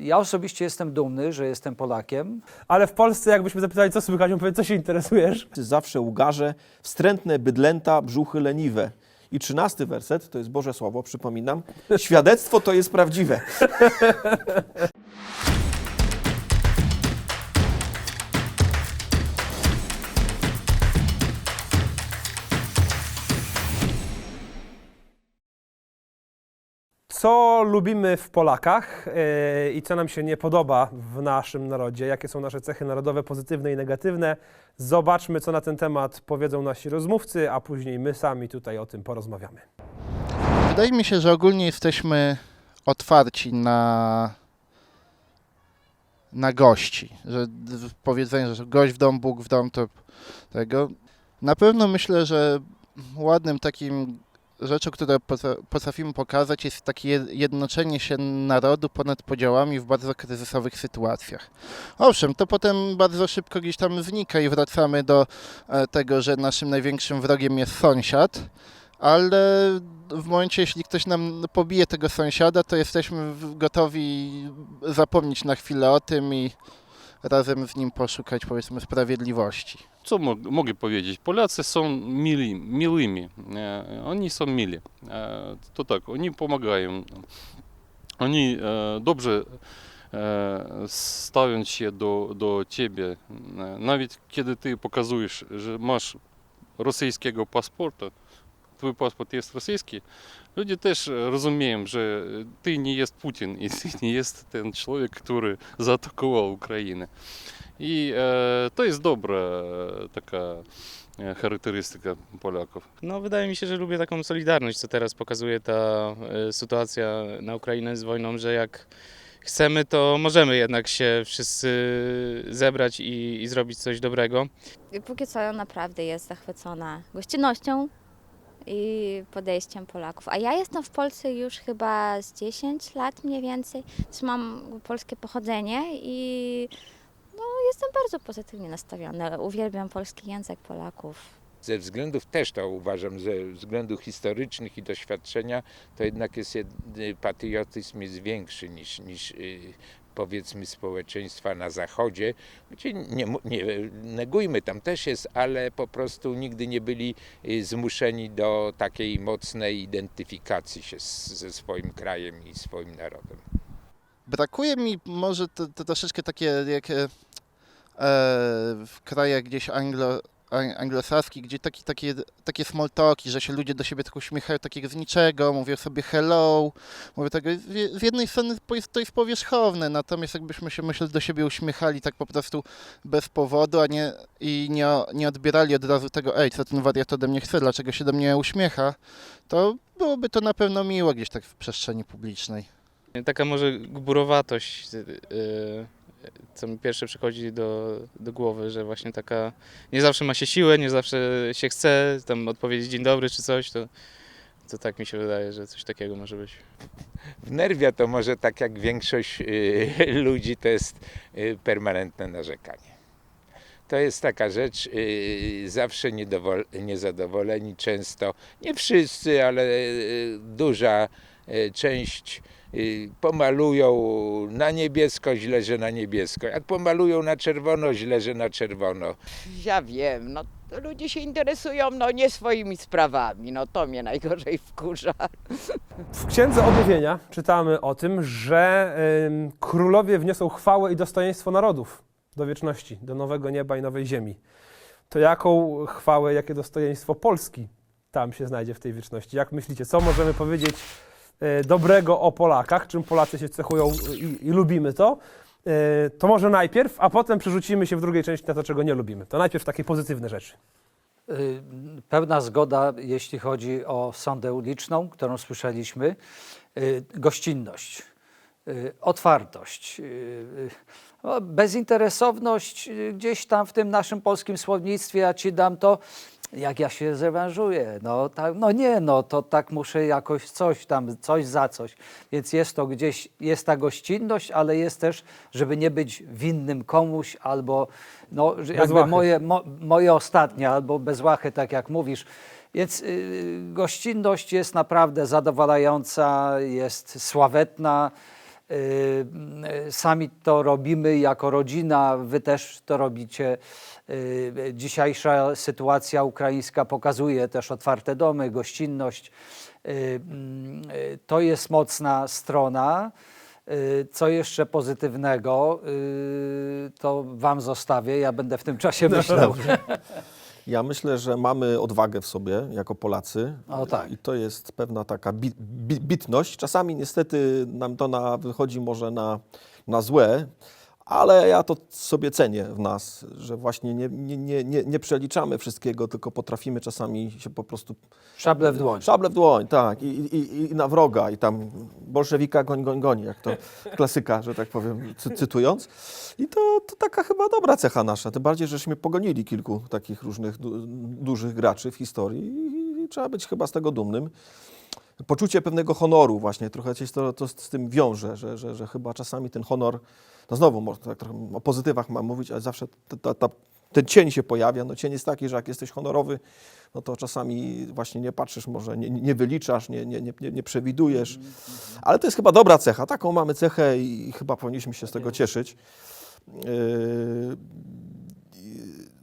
Ja osobiście jestem dumny, że jestem Polakiem. Ale w Polsce jakbyśmy zapytali, co słychać, on powie, co się interesujesz? Zawsze ugarze, wstrętne bydlęta, brzuchy leniwe. I trzynasty werset, to jest Boże Słowo, przypominam, świadectwo to jest prawdziwe. Co lubimy w Polakach yy, i co nam się nie podoba w naszym narodzie? Jakie są nasze cechy narodowe, pozytywne i negatywne? Zobaczmy, co na ten temat powiedzą nasi rozmówcy, a później my sami tutaj o tym porozmawiamy. Wydaje mi się, że ogólnie jesteśmy otwarci na, na gości. Że powiedzenie, że gość w dom, Bóg w dom, to tego. Na pewno myślę, że ładnym takim rzeczą, które potra- potrafimy pokazać, jest takie jed- jednoczenie się narodu ponad podziałami w bardzo kryzysowych sytuacjach. Owszem, to potem bardzo szybko gdzieś tam znika i wracamy do e, tego, że naszym największym wrogiem jest sąsiad, ale w momencie, jeśli ktoś nam pobije tego sąsiada, to jesteśmy gotowi zapomnieć na chwilę o tym i razem z nim poszukać, powiedzmy, sprawiedliwości. co mogę powiedzieć? Polacy są mili, miłymi. Oni są mili. To tak, oni pomagają. Oni dobrze stawią się do, do ciebie. Nawet kiedy ty pokazujesz, że masz rosyjskiego паспорта, твій паспорт є російський, люди теж розуміють, що ти не є Путін і ти не є той чоловік, який заатакував Україну. I e, to jest dobra e, taka e, charakterystyka Polaków. No, wydaje mi się, że lubię taką solidarność, co teraz pokazuje ta e, sytuacja na Ukrainę z wojną, że jak chcemy, to możemy jednak się wszyscy zebrać i, i zrobić coś dobrego. I póki co naprawdę jest zachwycona gościnnością i podejściem Polaków. A ja jestem w Polsce już chyba z 10 lat mniej więcej. Też mam polskie pochodzenie i no, jestem bardzo pozytywnie nastawiona. Uwielbiam polski język Polaków. Ze względów też to uważam, ze względów historycznych i doświadczenia, to jednak jest patriotyzm jest większy niż, niż y, powiedzmy społeczeństwa na zachodzie, gdzie nie, nie negujmy, tam też jest, ale po prostu nigdy nie byli y, zmuszeni do takiej mocnej identyfikacji się z, ze swoim krajem i swoim narodem. Brakuje mi może to, to troszeczkę takie jak e, e, w krajach gdzieś anglo, ang- anglosaskich, gdzie taki, takie, takie small talki, że się ludzie do siebie tak uśmiechają takiego z niczego, mówią sobie hello, mówię tego, z z jednej strony to jest powierzchowne, natomiast jakbyśmy się myślę do siebie uśmiechali tak po prostu bez powodu, a nie i nie, nie odbierali od razu tego, ej, co ten wariat ode mnie chce, dlaczego się do mnie uśmiecha, to byłoby to na pewno miło gdzieś tak w przestrzeni publicznej. Taka może gburowatość, e, co mi pierwsze przychodzi do, do głowy, że właśnie taka nie zawsze ma się siłę, nie zawsze się chce tam odpowiedzieć dzień dobry czy coś, to, to tak mi się wydaje, że coś takiego może być. Wnerwia to może tak jak większość y, ludzi, to jest y, permanentne narzekanie. To jest taka rzecz, y, zawsze niezadowoleni, często, nie wszyscy, ale y, duża y, część y, pomalują na niebiesko, źle, że na niebiesko. Jak pomalują na czerwono, źle, że na czerwono. Ja wiem, no ludzie się interesują no nie swoimi sprawami, no to mnie najgorzej wkurza. W Księdze Objawienia czytamy o tym, że ym, królowie wniosą chwałę i dostojeństwo narodów do wieczności, do nowego nieba i nowej ziemi. To jaką chwałę, jakie dostojeństwo Polski tam się znajdzie w tej wieczności? Jak myślicie, co możemy powiedzieć dobrego o Polakach, czym Polacy się cechują i, i lubimy to? E, To może najpierw, a potem przerzucimy się w drugiej części na to, czego nie lubimy. To najpierw takie pozytywne rzeczy. Y, Pełna zgoda, jeśli chodzi o sondę uliczną, którą słyszeliśmy. Gościnność, otwartość, bezinteresowność gdzieś tam w tym naszym polskim słownictwie, ja ci dam to, jak ja się zrewanżuję. No, tak, no nie, no to tak muszę jakoś coś tam, coś za coś. Więc jest to gdzieś, jest ta gościnność, ale jest też, żeby nie być winnym komuś albo no, jakby moje, mo, moje ostatnie albo bez łachy, tak jak mówisz. Więc y, gościnność jest naprawdę zadowalająca, jest sławetna. Y, y, Sami to robimy jako rodzina, wy też to robicie. Y, Dzisiejsza sytuacja ukraińska pokazuje też otwarte domy, gościnność. To jest mocna strona. Co jeszcze pozytywnego, to Wam zostawię. Ja będę w tym czasie myślał. Ja myślę, że mamy odwagę w sobie jako Polacy. O tak. I to jest pewna taka bi, bi, bitność. Czasami niestety nam to na, wychodzi może na, na złe, ale ja to sobie cenię w nas, że właśnie nie, nie, nie, nie, przeliczamy wszystkiego, tylko potrafimy czasami się po prostu Szable w dłoń. Szable w dłoń, tak. I, i, I na wroga, i tam bolszewika goń, goń, goni, jak to klasyka, że tak powiem, cy, cytując. I to, to taka chyba dobra cecha nasza. Tym bardziej, żeśmy pogonili kilku takich różnych du, dużych graczy w historii i trzeba być chyba z tego dumnym. Poczucie pewnego honoru właśnie, trochę się to, to z tym wiąże, że, że, że chyba czasami ten honor, no znowu może tak trochę o pozytywach mam mówić, ale zawsze ta, ta, ta, ten cień się pojawia. No cień jest taki, że jak jesteś honorowy, no to czasami właśnie nie patrzysz, może nie, nie wyliczasz, nie, nie, nie, nie- przewidujesz. Ale to jest chyba dobra cecha. Taką mamy cechę i chyba powinniśmy się z tego cieszyć. Yy,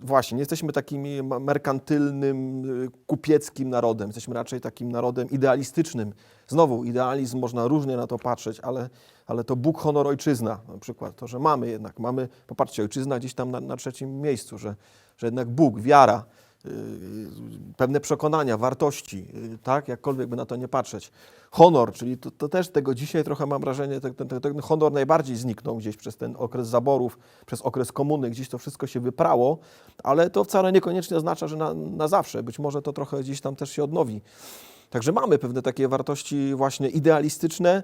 Właśnie, nie jesteśmy takimi ma- merkantylnym, y, kupieckim narodem. Jesteśmy raczej takim narodem idealistycznym. Znowu, idealizm, można różnie na to patrzeć, ale, ale to Bóg, honor, ojczyzna na przykład. To, że mamy jednak, mamy, popatrzcie, ojczyzna gdzieś tam na, na trzecim miejscu, że, że jednak Bóg, wiara, y, pewne przekonania, wartości, y, tak, jakkolwiek by na to nie patrzeć. Honor, czyli to, to też tego dzisiaj trochę mam wrażenie, ten, ten, ten honor najbardziej zniknął gdzieś przez ten okres zaborów, przez okres komuny, gdzieś to wszystko się wyprało, ale to wcale niekoniecznie oznacza, że na, na zawsze. Być może to trochę gdzieś tam też się odnowi. Także mamy pewne takie wartości właśnie idealistyczne,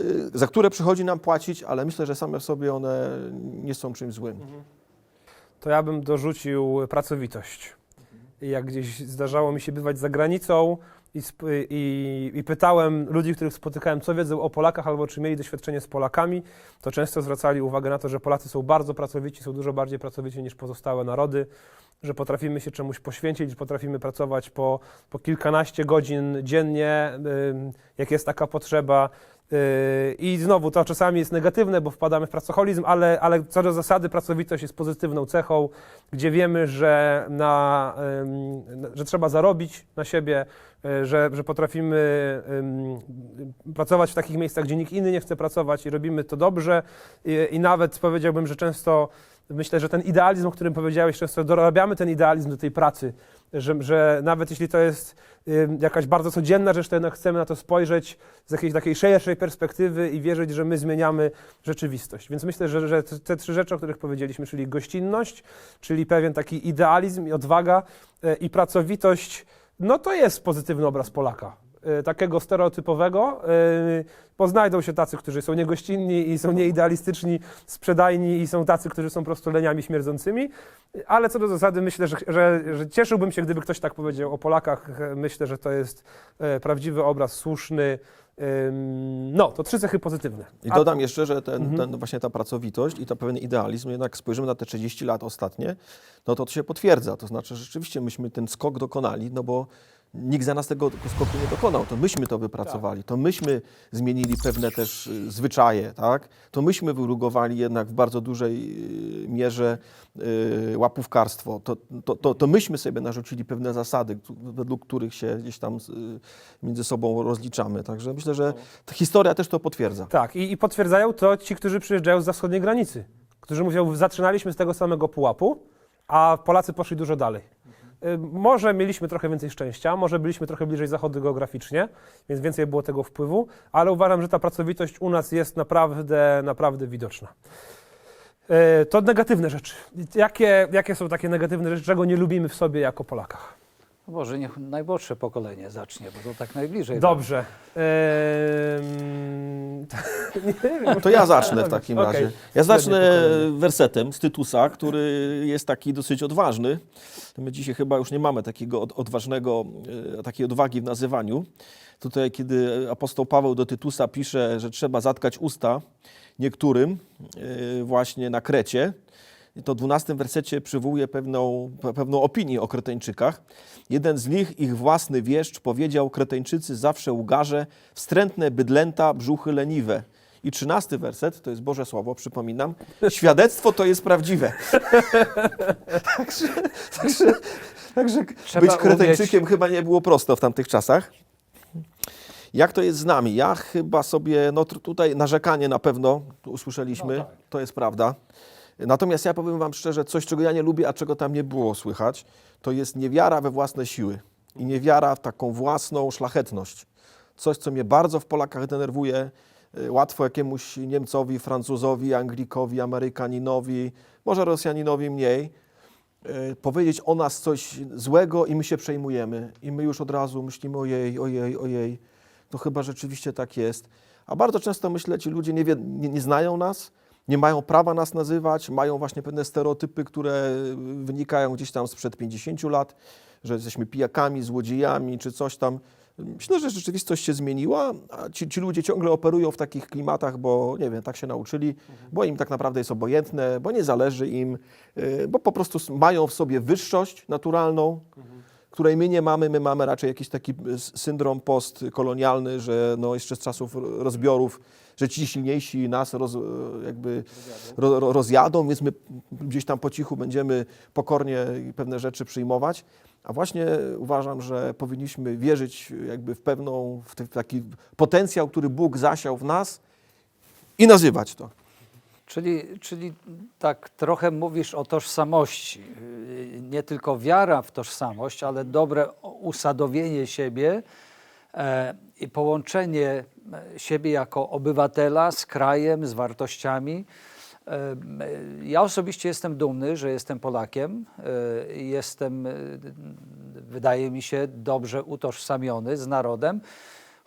y, za które przychodzi nam płacić, ale myślę, że same w sobie one nie są czymś złym. to ja bym dorzucił pracowitość. Jak gdzieś zdarzało mi się bywać za granicą i, i, i pytałem ludzi, których spotykałem, co wiedzą o Polakach albo czy mieli doświadczenie z Polakami, to często zwracali uwagę na to, że Polacy są bardzo pracowici, są dużo bardziej pracowici niż pozostałe narody, że potrafimy się czemuś poświęcić, potrafimy pracować po, po kilkanaście godzin dziennie, jak jest taka potrzeba. Yy, I znowu to czasami jest negatywne, bo wpadamy w pracoholizm, ale, ale co do zasady pracowitość jest pozytywną cechą, gdzie wiemy, że, na, że trzeba zarobić na siebie, yy, że, że potrafimy pracować w takich miejscach, gdzie nikt inny nie chce pracować i robimy to dobrze. I, i nawet powiedziałbym, że często myślę, że ten idealizm, o którym powiedziałeś, często dorabiamy ten idealizm do tej pracy, że, że nawet jeśli to jest jakaś bardzo codzienna rzecz, to jednak chcemy na to spojrzeć z jakiejś takiej szerszej perspektywy i wierzyć, że my zmieniamy rzeczywistość. Więc myślę, że, że te te trzy rzeczy, o których powiedzieliśmy, czyli gościnność, czyli pewien taki idealizm i odwaga e, i pracowitość, no to jest pozytywny obraz Polaka. E, Takiego stereotypowego, e, bo znajdą się tacy, którzy są niegościnni i są nieidealistyczni, sprzedajni i są tacy, którzy są po prostu leniami śmierdzącymi, ale co do zasady myślę, że, że, że cieszyłbym się, gdyby ktoś tak powiedział o Polakach. Myślę, że to jest e, prawdziwy obraz, słuszny. No, to trzy cechy pozytywne. I dodam jeszcze, że ten, Mhm. ten, właśnie ta pracowitość i to pewien idealizm, jednak spojrzymy na te 30 lat ostatnie, no to to się potwierdza. To znaczy, że rzeczywiście myśmy ten skok dokonali, no bo nikt za nas tego skoku nie dokonał. To myśmy to wypracowali, to myśmy zmienili pewne też y, zwyczaje, tak? To myśmy wyrugowali jednak w bardzo dużej y, mierze y, łapówkarstwo. To, to, to, to myśmy sobie narzucili pewne zasady, według których się gdzieś tam między sobą rozliczamy. Także myślę, że ta historia też to potwierdza. Tak, i, i potwierdzają to ci, którzy przyjeżdżają z wschodniej granicy, którzy mówią, zaczynaliśmy z tego samego pułapu, a Polacy poszli dużo dalej. Y, Może mieliśmy trochę więcej szczęścia, może byliśmy trochę bliżej zachodu geograficznie, więc więcej było tego wpływu, ale uważam, że ta pracowitość u nas jest naprawdę, naprawdę widoczna. Y, To negatywne rzeczy. Jakie, jakie są takie negatywne rzeczy, czego nie lubimy w sobie jako Polakach? Może niech najmłodsze pokolenie zacznie, bo to tak najbliżej. Dobrze. Ym, nie wiem. To ja zacznę w takim Okej. razie. Ja zacznę wersetem z Tytusa, który jest taki dosyć odważny. My dzisiaj chyba już nie mamy takiego od- odważnego, e, takiej odwagi w nazywaniu. Tutaj, kiedy apostoł Paweł do Tytusa pisze, że trzeba zatkać usta niektórym e, właśnie na Krecie, to w 12 wersecie przywołuje pewną, pe- pewną opinię o Kreteńczykach. Jeden z nich, ich własny wieszcz, powiedział: Kreteńczycy zawsze łgarze, wstrętne bydlęta, brzuchy leniwe. I trzynasty werset, to jest Boże Słowo, przypominam, świadectwo to jest prawdziwe. także, także, także być Kreteńczykiem chyba nie było prosto w tamtych czasach. Jak to jest z nami? Ja chyba sobie, no tutaj narzekanie na pewno usłyszeliśmy, No tak. to jest prawda. Natomiast ja powiem Wam szczerze, coś, czego ja nie lubię, a czego tam nie było słychać, to jest niewiara we własne siły i niewiara w taką własną szlachetność. Coś, co mnie bardzo w Polakach denerwuje. Y, Łatwo jakiemuś Niemcowi, Francuzowi, Anglikowi, Amerykaninowi, może Rosjaninowi mniej, y, powiedzieć o nas coś złego i my się przejmujemy. I my już od razu myślimy ojej, ojej, ojej. To chyba rzeczywiście tak jest. A bardzo często myślę, ci ludzie nie, wie, nie, nie znają nas, nie mają prawa nas nazywać, mają właśnie pewne stereotypy, które wynikają gdzieś tam sprzed 50 lat, że jesteśmy pijakami, złodziejami czy coś tam. Myślę, że rzeczywistość się zmieniła, a ci, ci ludzie ciągle operują w takich klimatach, bo nie wiem, tak się nauczyli, bo im tak naprawdę jest obojętne, bo nie zależy im, y, bo po prostu mają w sobie wyższość naturalną, której my nie mamy. My mamy raczej jakiś taki s- syndrom postkolonialny, że no jeszcze z czasów rozbiorów, że ci silniejsi nas roz, jakby ro, ro- rozjadą, więc my gdzieś tam po cichu będziemy pokornie pewne rzeczy przyjmować. A właśnie uważam, że powinniśmy wierzyć jakby w pewną, w taki potencjał, który Bóg zasiał w nas i nazywać to. Czyli, czyli tak trochę mówisz o tożsamości. Nie tylko wiara w tożsamość, ale dobre usadowienie siebie e, i połączenie e, siebie jako obywatela z krajem, z wartościami. E, e, Ja osobiście jestem dumny, że jestem Polakiem. e, Jestem, e, wydaje mi się, dobrze utożsamiony z narodem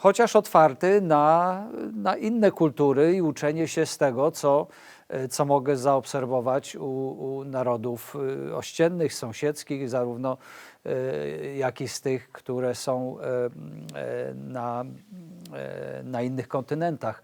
chociaż otwarty na, na inne kultury i uczenie się z tego, co, e, co mogę zaobserwować u, u narodów e, ościennych, sąsiedzkich, zarówno e, jak i z tych, które są e, e, na, na innych kontynentach.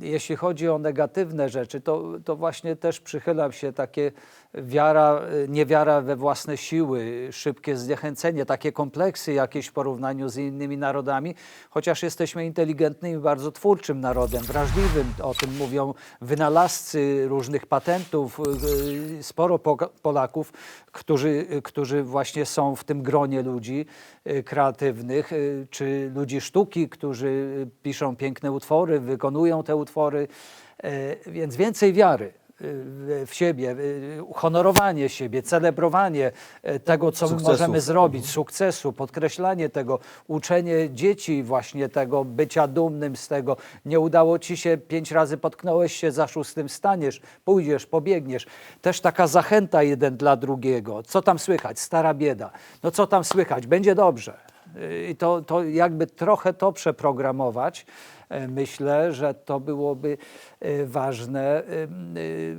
Jeśli chodzi o negatywne rzeczy, to, to właśnie też przychylam się takie wiara, e, niewiara we własne siły, szybkie zniechęcenie, takie kompleksy jakieś w porównaniu z innymi narodami, chociaż jesteśmy inteligentnym i bardzo twórczym narodem, wrażliwym, o tym mówią wynalazcy różnych patentów, e, sporo Poka- Polaków, którzy, którzy właśnie są w tym gronie ludzi kreatywnych, czy ludzi sztuki, którzy piszą piękne utwory, wykonują te utwory, więc więcej wiary w- siebie, e, uhonorowanie siebie, celebrowanie e, tego, co my Sukcesów. możemy zrobić, sukcesu, podkreślanie tego, uczenie dzieci właśnie tego, bycia dumnym z tego. Nie udało ci się, pięć razy potknąłeś się, za szóstym staniesz, pójdziesz, pobiegniesz. Też taka zachęta jeden dla drugiego. Co tam słychać? Stara bieda. No co tam słychać? Będzie dobrze. I to, to jakby trochę to przeprogramować, myślę, że to byłoby e, ważne. e, e,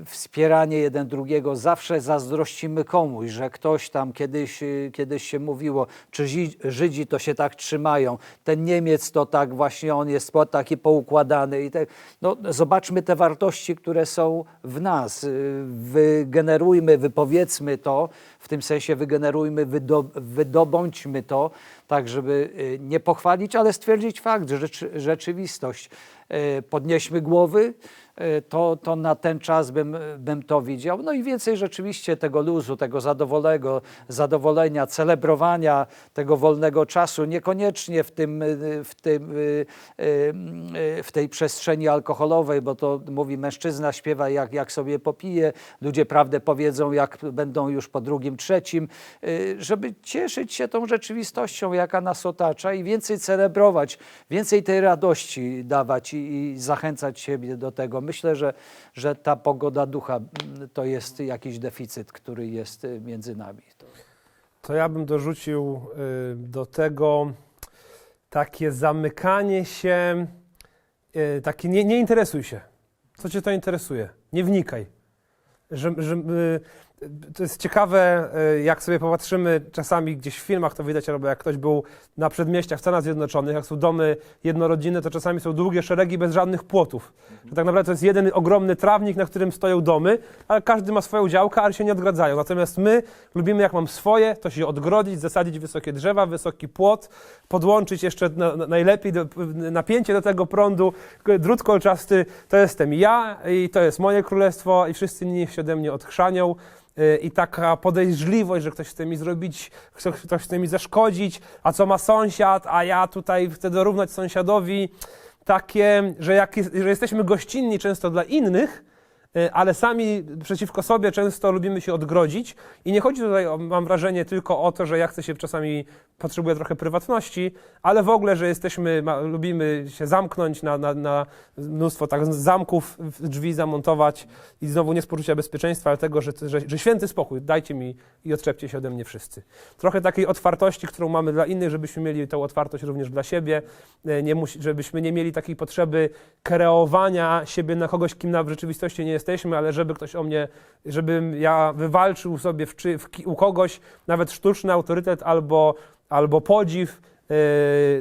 Wspieranie jeden drugiego. Zawsze zazdrościmy komuś, że ktoś tam kiedyś, e, kiedyś się mówiło, czy Zi- Żydzi to się tak trzymają, ten Niemiec to tak właśnie, on jest taki poukładany. I te, no, zobaczmy te wartości, które są w nas. Wygenerujmy, wypowiedzmy to, w tym sensie wygenerujmy, wydo, wydobądźmy to, tak żeby nie pochwalić, ale stwierdzić fakt, rzeczy, rzeczywistość. Y, Podnieśmy głowy, y, to, to na ten czas bym, bym to widział. No i więcej rzeczywiście tego luzu, tego zadowolego, zadowolenia, celebrowania tego wolnego czasu, niekoniecznie w, tym, y, w, tym, w tej przestrzeni alkoholowej, bo to mówi mężczyzna śpiewa jak, jak sobie popije, ludzie prawdę powiedzą jak będą już po drugim, trzecim, żeby cieszyć się tą rzeczywistością, jaka nas otacza i więcej celebrować, więcej tej radości dawać i, i zachęcać siebie do tego. Myślę, że, że ta pogoda ducha mm, to jest jakiś deficyt, który jest y, między nami. To... Ja bym dorzucił y, do tego takie zamykanie się, y, takie nie, nie interesuj się. Co cię to interesuje? Nie wnikaj. Że, że, to jest ciekawe, e, jak sobie popatrzymy czasami gdzieś w filmach, to widać, albo jak ktoś był na przedmieściach w Stanach Zjednoczonych, jak są domy jednorodzinne, to czasami są długie szeregi bez żadnych płotów. Że tak naprawdę to jest jeden ogromny trawnik, na którym stoją domy, ale każdy ma swoją działkę, ale się nie odgradzają. Natomiast my lubimy, jak mam swoje, to się odgrodzić, zasadzić wysokie drzewa, wysoki płot, podłączyć jeszcze na, na, najlepiej do, napięcie do tego prądu, drut kolczasty, to jestem ja i to jest moje królestwo i wszyscy inni się ode mnie odchrzanią. Y, I taka podejrzliwość, że ktoś chce mi zrobić, ktoś chce mi zaszkodzić, a co ma sąsiad, a ja tutaj chcę dorównać sąsiadowi. Takie, że, jak że jesteśmy gościnni często dla innych, ale sami przeciwko sobie często lubimy się odgrodzić. I nie chodzi tutaj, mam wrażenie, tylko o to, że ja chcę się czasami, potrzebuję trochę prywatności, ale w ogóle, że jesteśmy, lubimy się zamknąć na, na, na mnóstwo tak zamków drzwi zamontować i znowu nie z poczucia bezpieczeństwa, ale tego, że, że, że święty spokój, dajcie mi i odczepcie się ode mnie wszyscy. Trochę takiej otwartości, którą mamy dla innych, żebyśmy mieli tę otwartość również dla siebie, e, nie żebyśmy nie mieli takiej potrzeby kreowania siebie na kogoś, kim na w rzeczywistości nie jesteśmy, ale żeby ktoś o mnie, żebym ja wywalczył sobie w, w, u kogoś nawet sztuczny autorytet albo, albo podziw, e,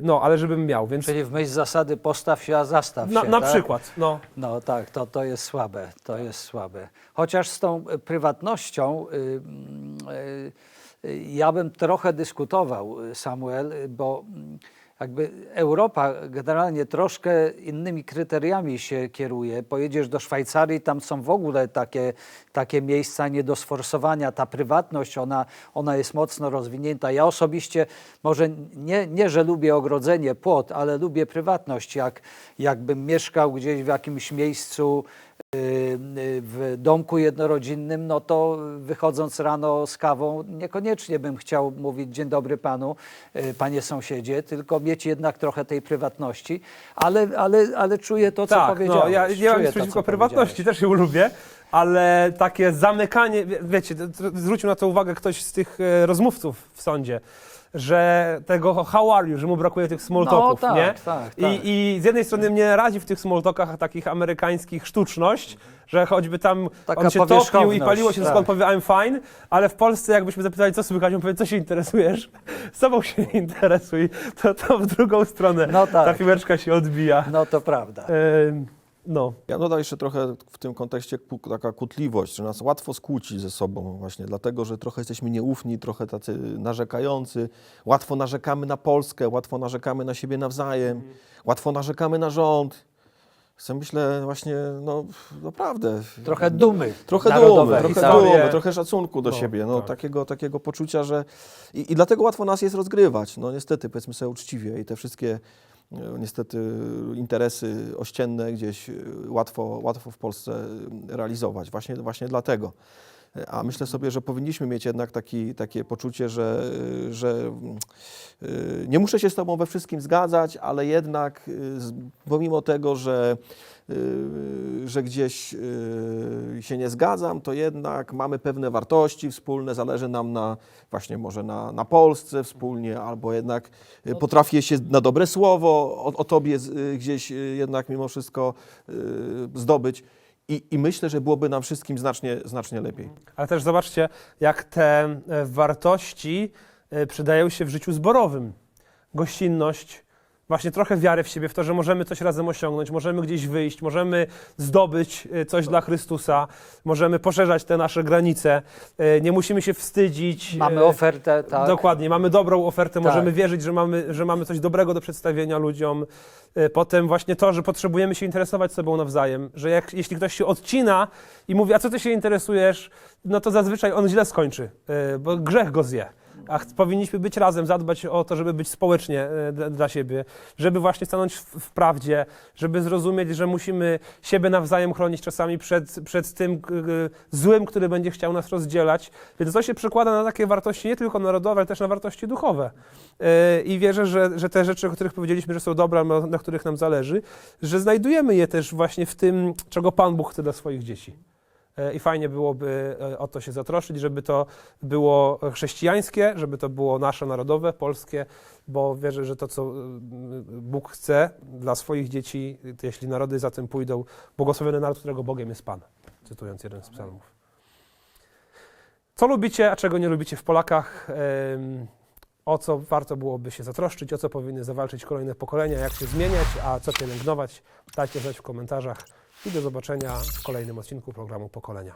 no, ale żebym miał, więc Czyli w myśl zasady postaw się, a zastaw na, się. na tak? przykład, no. No tak, to, to jest słabe, to jest słabe. Chociaż z tą e, prywatnością y, y, y, ja bym trochę dyskutował, y, Samuel, y, bo mm, jakby Europa generalnie troszkę innymi kryteriami się kieruje. Pojedziesz do Szwajcarii, tam są w ogóle takie, takie miejsca nie do sforsowania. Ta prywatność, ona, ona jest mocno rozwinięta. Ja osobiście może nie, nie, że lubię ogrodzenie, płot, ale lubię prywatność. Jak, jakbym mieszkał gdzieś w jakimś miejscu, w domku jednorodzinnym, no to wychodząc rano z kawą, niekoniecznie bym chciał mówić dzień dobry panu, y, panie sąsiedzie, tylko mieć jednak trochę tej prywatności, ale, ale, ale czuję to, co tak, powiedziałeś. no, ja nie mam nic przeciwko prywatności, też ją lubię, ale takie zamykanie, wie- wiecie, zwrócił na to uwagę ktoś z tych e, rozmówców w sądzie, że tego how are you, że mu brakuje tych small No talków, tak, nie? tak, tak. I, I z jednej strony mnie radzi w tych small talkach takich amerykańskich sztuczność, że choćby tam Taka on się topił i powierzchowność, paliło się, tak. skąd powie I'm fine, ale w Polsce jakbyśmy zapytali, co słychać, on powie, co się interesujesz? Sobą się nie interesuj, to, to w drugą stronę No tak. ta piłeczka się odbija. No to prawda. Ym, No. Ja dodam jeszcze trochę w tym kontekście taka kłótliwość, że nas łatwo skłócić ze sobą właśnie, dlatego, że trochę jesteśmy nieufni, trochę tacy narzekający, łatwo narzekamy na Polskę, łatwo narzekamy na siebie nawzajem, łatwo narzekamy na rząd. Ja myślę właśnie, no naprawdę. Trochę dumy Trochę dumy, trochę dumy, trochę szacunku do No, siebie, no, tak. takiego, takiego poczucia, że... I, I dlatego łatwo nas jest rozgrywać, no niestety, powiedzmy sobie uczciwie i te wszystkie niestety interesy ościenne gdzieś e, łatwo, łatwo w Polsce e, realizować, właśnie, właśnie dlatego. A myślę sobie, że powinniśmy mieć jednak taki, takie poczucie, że, e, że e, nie muszę się z Tobą we wszystkim zgadzać, ale jednak z- pomimo tego, że y, że gdzieś y, się nie zgadzam, to jednak mamy pewne wartości wspólne, zależy nam na właśnie może na, na Polsce wspólnie, albo jednak y, potrafię się na dobre słowo o, o tobie y, gdzieś y, jednak mimo wszystko y, zdobyć. I, I myślę, że byłoby nam wszystkim znacznie, znacznie lepiej. Ale też zobaczcie, jak te e, wartości e, przydają się w życiu zborowym. Gościnność, właśnie trochę wiary w siebie, w to, że możemy coś razem osiągnąć, możemy gdzieś wyjść, możemy zdobyć e, coś dla Chrystusa, możemy poszerzać te nasze granice, e, nie musimy się wstydzić. Mamy e, ofertę, tak. Dokładnie, mamy dobrą ofertę, Tak. możemy wierzyć, że mamy, że mamy coś dobrego do przedstawienia ludziom. Potem właśnie to, że potrzebujemy się interesować sobą nawzajem, że jak, jeśli ktoś się odcina i mówi, a co ty się interesujesz, no to zazwyczaj on źle skończy, bo grzech go zje. A powinniśmy być razem, zadbać o to, żeby być społecznie e, dla, siebie, żeby właśnie stanąć w, prawdzie, żeby zrozumieć, że musimy siebie nawzajem chronić czasami przed, przed tym złym, który będzie chciał nas rozdzielać. Więc to się przekłada na takie wartości nie tylko narodowe, ale też na wartości duchowe. E, I wierzę, że, że te rzeczy, o których powiedzieliśmy, że są dobre, na których nam zależy, że znajdujemy je też właśnie w tym, czego Pan Bóg chce dla swoich dzieci. E, I fajnie byłoby e, o to się zatroszczyć, żeby to było chrześcijańskie, żeby to było nasze narodowe, polskie, bo wierzę, że to, co e, Bóg chce dla swoich dzieci, jeśli narody za tym pójdą, błogosławiony naród, którego Bogiem jest Pan, cytując jeden z psalmów. Co lubicie, a czego nie lubicie w Polakach? O co warto byłoby się zatroszczyć, o co powinny zawalczyć kolejne pokolenia, jak się zmieniać, a co pielęgnować? Dajcie znać w komentarzach i do zobaczenia w kolejnym odcinku programu Pokolenia.